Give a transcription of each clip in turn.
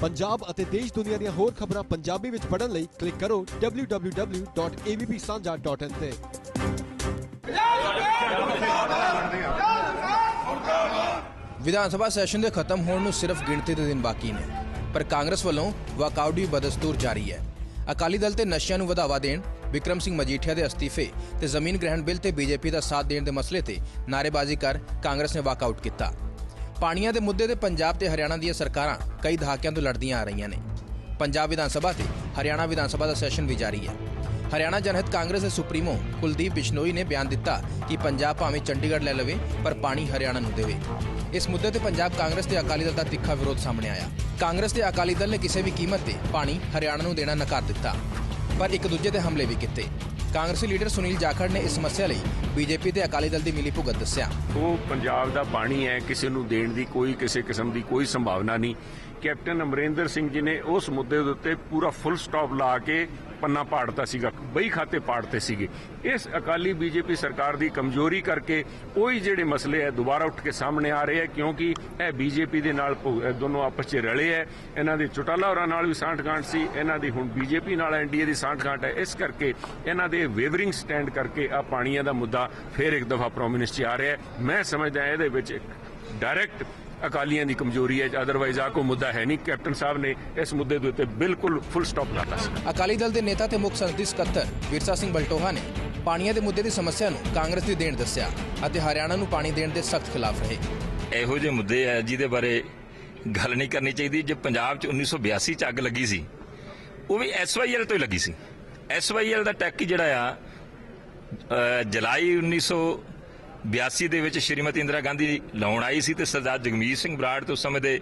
ਪੰਜਾਬ ਅਤੇ ਦੇਸ਼ ਦੁਨੀਆ ਦੀਆਂ ਹੋਰ ਖਬਰਾਂ ਪੰਜਾਬੀ ਵਿੱਚ ਪੜ੍ਹਨ ਲਈ ਕਲਿੱਕ ਕਰੋ www.avpsanja.in ਤੇ। ਵਿਧਾਨ ਸਭਾ ਸੈਸ਼ਨ ਦੇ ਖਤਮ ਹੋਣ ਨੂੰ ਸਿਰਫ ਗਿਣਤੀ ਦੇ ਦਿਨ ਬਾਕੀ ਨੇ, ਪਰ ਕਾਂਗਰਸ ਵੱਲੋਂ ਵਾਕਆਊਟ ਦੀ ਬਦਸਤੂਰ ਜਾਰੀ ਹੈ। ਅਕਾਲੀ ਦਲ ਤੇ ਨਸ਼ਿਆਂ ਨੂੰ ਵਧਾਵਾ ਦੇਣ, ਵਿਕਰਮ ਸਿੰਘ ਮਜੀਠੀਆ ਦੇ ਅਸਤੀਫੇ ਤੇ ਜ਼ਮੀਨ ਗ੍ਰਹਿਣ ਬਿੱਲ ਤੇ ਬੀਜੇਪੀ ਦਾ ਸਾਥ ਦੇਣ ਦੇ ਮਸਲੇ ਤੇ ਨਾਅਰੇਬਾਜ਼ੀ ਕਰ ਕਾਂਗਰਸ ਨੇ ਵਾਕਆਊਟ ਕੀਤਾ। ਪਾਣੀਆਂ ਦੇ ਮੁੱਦੇ ਤੇ ਪੰਜਾਬ ਤੇ ਹਰਿਆਣਾ ਦੀਆਂ ਸਰਕਾਰਾਂ ਕਈ ਦਹਾਕਿਆਂ ਤੋਂ ਲੜਦੀਆਂ ਆ ਰਹੀਆਂ ਨੇ। ਪੰਜਾਬ ਵਿਧਾਨ ਸਭਾ ਤੇ ਹਰਿਆਣਾ ਵਿਧਾਨ ਸਭਾ ਦਾ ਸੈਸ਼ਨ ਵੀ ਜਾਰੀ ਹੈ। ਹਰਿਆਣਾ ਜਨਹਿਤ ਕਾਂਗਰਸ ਦੇ ਸੁਪਰੀਮੋ ਕੁਲਦੀਪ ਬਿਸ਼ਨੋਈ ਨੇ ਬਿਆਨ ਦਿੱਤਾ ਕਿ ਪੰਜਾਬ ਭਾਵੇਂ ਚੰਡੀਗੜ੍ਹ ਲੈ ਲਵੇ, ਪਰ ਪਾਣੀ ਹਰਿਆਣਾ ਨੂੰ ਦੇਵੇ। ਇਸ ਮੁੱਦੇ ਤੇ ਪੰਜਾਬ ਕਾਂਗਰਸ ਤੇ ਅਕਾਲੀ ਦਲ ਦਾ ਤਿੱਖਾ ਵਿਰੋਧ ਸਾਹਮਣੇ ਆਇਆ। ਕਾਂਗਰਸ ਤੇ ਅਕਾਲੀ ਦਲ ਨੇ ਕਿਸੇ ਵੀ ਕੀਮਤ ਤੇ ਪਾਣੀ ਹਰਿਆਣਾ ਨੂੰ ਦੇਣਾ ਨਕਾਰ ਦਿੱਤਾ, ਪਰ ਇੱਕ ਦੂਜੇ ਤੇ ਹਮਲੇ ਵੀ ਕੀਤੇ। ਕਾਂਗਰਸੀ ਲੀਡਰ ਸੁਨੀਲ ਜਾਖੜ ਨੇ ਇਸ ਸਮੱਸਿਆ ਲਈ ਬੀਜੇਪੀ ਤੇ ਅਕਾਲੀ ਦਲ ਦੀ ਮਿਲੀਭੁਗਤ ਦੱਸਿਆ। ਉਹ ਪੰਜਾਬ ਦਾ ਪਾਣੀ ਹੈ, ਕਿਸੇ ਨੂੰ ਦੇਣ ਦੀ ਕੋਈ, ਕਿਸੇ ਕਿਸਮ ਦੀ ਕੋਈ ਸੰਭਾਵਨਾ ਨਹੀਂ। ਕੈਪਟਨ ਅਮਰਿੰਦਰ ਸਿੰਘ ਜੀ ਨੇ ਉਸ ਮੁੱਦੇ ਦੇ ਉੱਤੇ ਪੂਰਾ ਫੁੱਲ ਸਟਾਪ ਲਾ ਕੇ ਪੰਨਾ ਪਾੜਤਾ ਸੀਗਾ, ਬਈ ਖਾਤੇ ਪਾੜਤੇ ਸੀਗੇ। ਇਸ ਅਕਾਲੀ ਬੀਜੇਪੀ ਸਰਕਾਰ ਦੀ ਕਮਜ਼ੋਰੀ ਕਰਕੇ ਉਹੀ ਜਿਹੜੇ ਮਸਲੇ ਹੈ ਦੁਬਾਰਾ ਉੱਠ ਕੇ ਸਾਹਮਣੇ ਆ ਰਹੇ ਹੈ ਕਿਉਂਕਿ ਇਹ ਬੀਜੇਪੀ ਦੇ ਨਾਲ ਭੁ- ਦੋਨੋਂ ਆਪਸ 'ਚ ਰਲੇ ਹੈ ਇਹਨਾਂ ਦੇ ਚੁਟਾਲਾ ਹੋਰਾਂ ਨਾਲ ਵੀ ਸਾਂਠਗਾਂਠ ਸੀ, ਇਹਨਾਂ ਦੀ ਹੁਣ ਬੀਜੇਪੀ ਨਾਲ ਐਨਡੀਏ ਦੀ ਸਾਂਠਗਾਂਠ ਹੈ। ਇਸ ਕਰਕੇ ਇਹਨਾਂ ਦੇ ਵੇਵਰਿੰਗ ਸਟੈਂਡ ਕਰਕੇ ਆ ਪਾਣੀਆਂ ਦਾ ਮੁੱਦਾ ਫੇਰ ਇੱਕ ਦਫਾ 'ਚ ਆ ਰਿਹਾ ਹੈ। ਮੈਂ ਸਮਝਦਾ ਇਹਦੇ ਵਿੱਚ ਡਾਇਰੈਕਟ ਅਕਾਲੀਆਂ ਦੀ ਕਮਜ਼ੋਰੀ ਹੈ ਅਦਰਵਾਈਜ਼ ਆ ਕੋਈ ਮੁੱਦਾ ਹੈ ਨਹੀਂ। ਕੈਪਟਨ ਸਾਹਿਬ ਨੇ ਇਸ ਮੁੱਦੇ ਦੇ ਉੱਤੇ ਬਿਲਕੁਲ ਫੁੱਲ ਸਟਾਪ ਲਾਤਾ ਸੀ। ਅਕਾਲੀ ਦਲ ਦੇ ਨੇਤਾ ਤੇ ਮੁੱਖ ਸੰਸਦੀ ਸਕੱਤਰ ਵਿਰਸਾ ਸਿੰਘ ਬਲਟੋਹਾ ਨੇ ਪਾਣੀਆਂ ਦੇ ਮੁੱਦੇ ਦੀ ਸਮੱਸਿਆ ਨੂੰ ਕਾਂਗਰਸ ਦੀ ਦੇਣ ਦੱਸਿਆ ਅਤੇ ਹਰਿਆਣਾ ਨੂੰ ਪਾਣੀ ਦੇਣ ਦੇ ਸਖਤ ਖਿਲਾਫ ਰਹੇ। ਇਹੋ ਜਿਹੇ ਮੁੱਦੇ ਆ ਜਿਹਦੇ ਬਾਰੇ ਗੱਲ ਨਹੀਂ ਕਰਨੀ ਚਾਹੀਦੀ। ਜੇ ਪੰਜਾਬ 'ਚ 1982 'ਚ ਅੱਗ ਲੱਗੀ ਸੀ ਉਹ ਵੀ ਐਸਵਾਈਐਲ ਤੋਂ ਹੀ ਲੱਗੀ ਸੀ। ਐਸਵਾਈਐਲ ਦਾ ਟੈਕ ਹੀ ਜਿਹੜਾ ਆ ਜੁਲਾਈ 1982 ਦੇ ਵਿੱਚ ਸ਼੍ਰੀਮਤੀ ਇੰਦਰਾ ਗਾਂਧੀ ਲਾਉਣ ਆਈ ਸੀ ਤੇ ਸਰਦਾਰ ਜਗਮੀਤ ਸਿੰਘ ਬਰਾੜ ਤੇ ਉਸ ਸਮੇਂ ਦੇ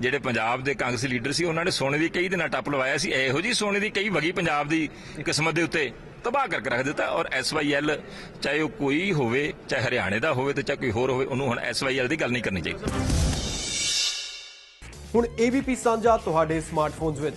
ਜਿਹੜੇ ਪੰਜਾਬ ਦੇ ਕਾਂਗਰਸੀ ਲੀਡਰ ਸੀ, ਉਹਨਾਂ ਨੇ ਸੋਨੇ ਦੀ ਕਈ ਦਿਨਾਂ ਟੱਪ ਲਵਾਇਆ ਸੀ। ਇਹੋ ਜੀ ਸੋਨੇ ਦੀ ਕਈ ਵਗੀ ਪੰਜਾਬ ਦੀ ਕਿਸਮਤ ਦੇ ਉੱਤੇ ਤਬਾਹ ਕਰਕੇ ਰੱਖ ਦਿੱਤਾ ਔਰ ਐਸਵਾਈਐਲ ਚਾਹੇ ਉਹ ਕੋਈ ਹੋਵੇ, ਚਾਹੇ ਹਰਿਆਣੇ ਦਾ ਹੋਵੇ ਤੇ ਚਾਹੇ ਕੋਈ ਹੋਰ ਹੋਵੇ, ਉਹਨੂੰ ਹੁਣ ਐਸਵਾਈਐਲ ਦੀ ਗੱਲ ਨਹੀਂ ਕਰਨੀ ਚਾਹੀਦੀ। ਹੁਣ AVP ਸਾਂਝਾ ਤੁਹਾਡੇ ਸਮਾਰਟਫੋਨਸ ਵਿੱਚ।